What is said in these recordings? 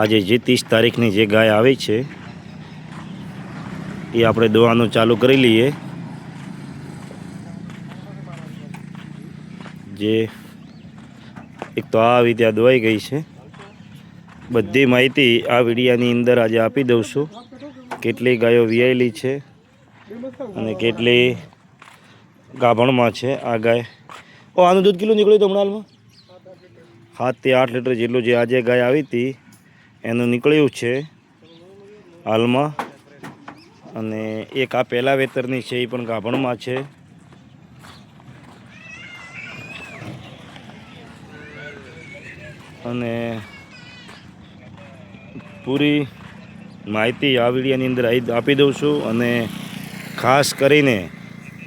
આજે જે ત્રીસ તારીખની જે ગાય આવે છે, એ આપણે દોવાનું ચાલુ કરી લઈએ. જે એક તો આ આવી ત્યાં દોવાઈ ગઈ છે. બધી માહિતી આ વિડીયાની અંદર આજે આપી દઉં છું. કેટલી ગાયો વિયાયેલી છે અને કેટલી ગાભણમાં છે આ ગાય. ઓ, આનું દૂધ કેટલું નીકળ્યું હતું હમણાં હાલમાં? સાતથી આઠ લીટર જેટલું જે આજે ગાય આવી હતી. એનું નીકળ્યું છે હાલમાં. અને એક આ પહેલાં વેતરની છે, એ પણ ગાભણમાં છે. અને પૂરી માહિતી આ વિડીયોની અંદર આપી દઉં છું. અને ખાસ કરીને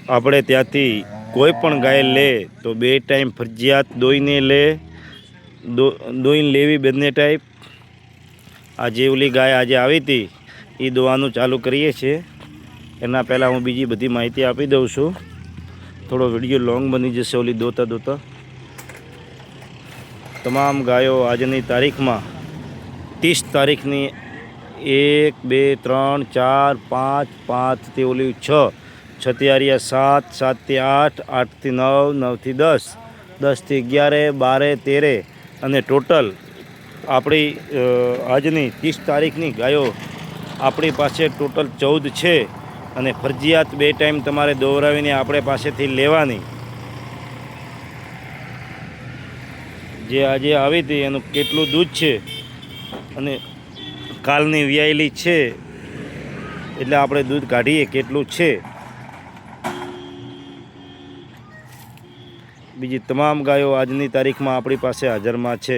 આપણે ત્યાંથી કોઈ પણ ગાય લે, તો બે ટાઈમ ફરજિયાત દોઈને લે. દો દોઈને લેવી બંને ટાઈપ આ જે ઓલી ગાય આજે આવી હતી એ દોવાનું ચાલુ કરીએ છીએ. એના પહેલાં હું બીજી બધી માહિતી આપી દઉં છું. થોડો વીડિયો લોંગ બની જશે ઓલી દોતા દોતા. તમામ ગાયો આજની તારીખમાં ત્રીસ તારીખની એક, બે, ત્રણ, ચાર, પાંચ પાંચથી ઓલી છ છથી આર્યા સાત, સાતથી આઠ, આઠથી નવ, નવથી દસ, દસથી અગિયારે, બારે, તેરે અને ટોટલ આપણી આજની ત્રીસ તારીખની ગાયો આપણી પાસે ટોટલ ચૌદ છે અને ફરજિયાત બે ટાઈમ તમારે દોહરાવીને આપણે પાસેથી લેવાની. જે આજે આવી હતી એનું કેટલું દૂધ છે અને કાલની વ્યાયેલી છે એટલે આપણે દૂધ કાઢીએ કેટલું છે. બીજી તમામ ગાયો આજની તારીખમાં આપણી પાસે હાજરમાં છે.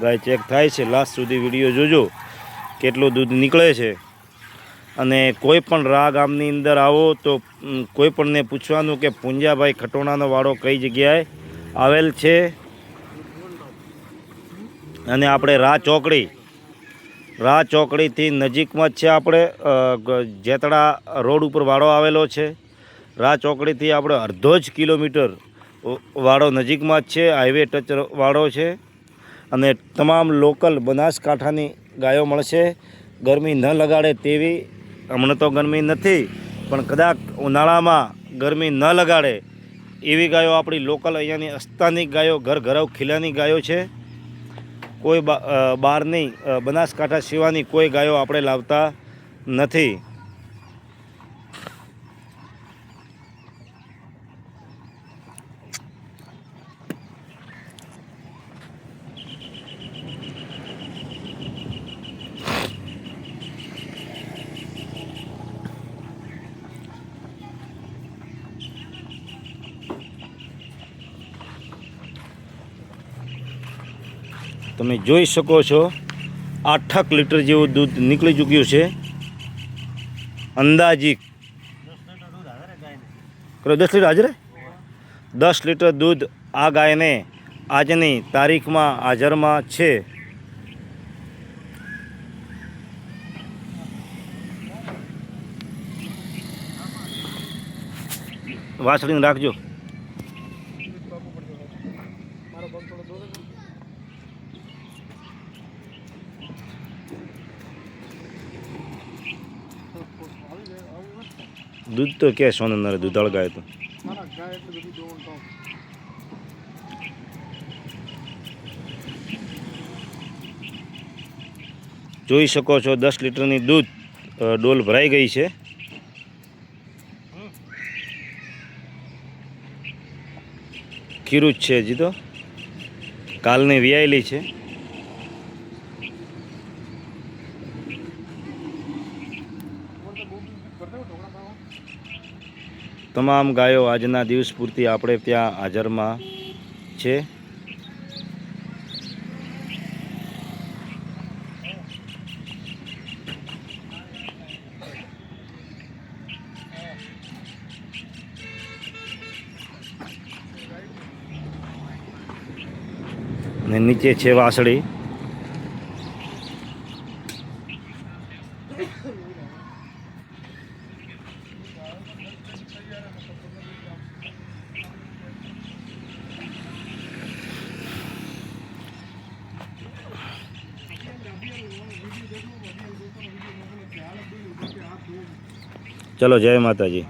ગાય ચેક થાય છે. લાસ્ટ સુધી વીડિયો જોજો. કેટલું દૂધ નીકળે છે. અને કોઈ પણ રાગ ગામની અંદર આવો તો કોઈ પણને પૂછવાનું કે પુંજાભાઈ ખટોણાનો વાડો કઈ જગ્યાએ આવેલ છે? અને આપણે રા ચોકડી. રા ચોકડીથી નજીકમાં જ છે આપણે જેતડા રોડ ઉપર વાડો આવેલો છે. રા ચોકડીથી આપણે અડધો જ કિલોમીટર વાડો નજીકમાં જ છે. હાઈવે ટચ વાડો છે. અને તમામ લોકલ બનાસકાંઠાની ગાયો મળશે. ગરમી ન લગાડે તેવી હમણાં તો ગરમી નથી, પણ કદાચ ઉનાળામાં ગરમી ન લગાડે એવી ગાયો આપણી લોકલ અહીંયાની અસ્થાનિક ગાયો ઘર ઘરવ ખીલાની ગાયો છે. કોઈ બહારની બનાસકાંઠા સિવાયની કોઈ ગાયો આપણે લાવતા નથી. તમે જોઈ શકો છો, આઠક લીટર જેવું દૂધ નીકળી ચૂક્યું છે. અંદાજિક દસ લીટર હાજર દસ લીટર દૂધ આ ગાયને આજની તારીખમાં હાજરમાં છે. વાસળીને રાખજો. દૂધ તો કે સોનર નરે દૂધાળ ગાય તો જોઈ શકો છો દસ લીટરની દૂધ ડોલ ભરાઈ ગઈ છે. ખીરું જ છે હજી તો. કાલની વ્યાયેલી છે. તમામ ગાયો આજના દિવસ પૂરતી આપણે ત્યાં હાજરમાં છે. ને નીચે છે વાસળી. ચલો જય માતાજી.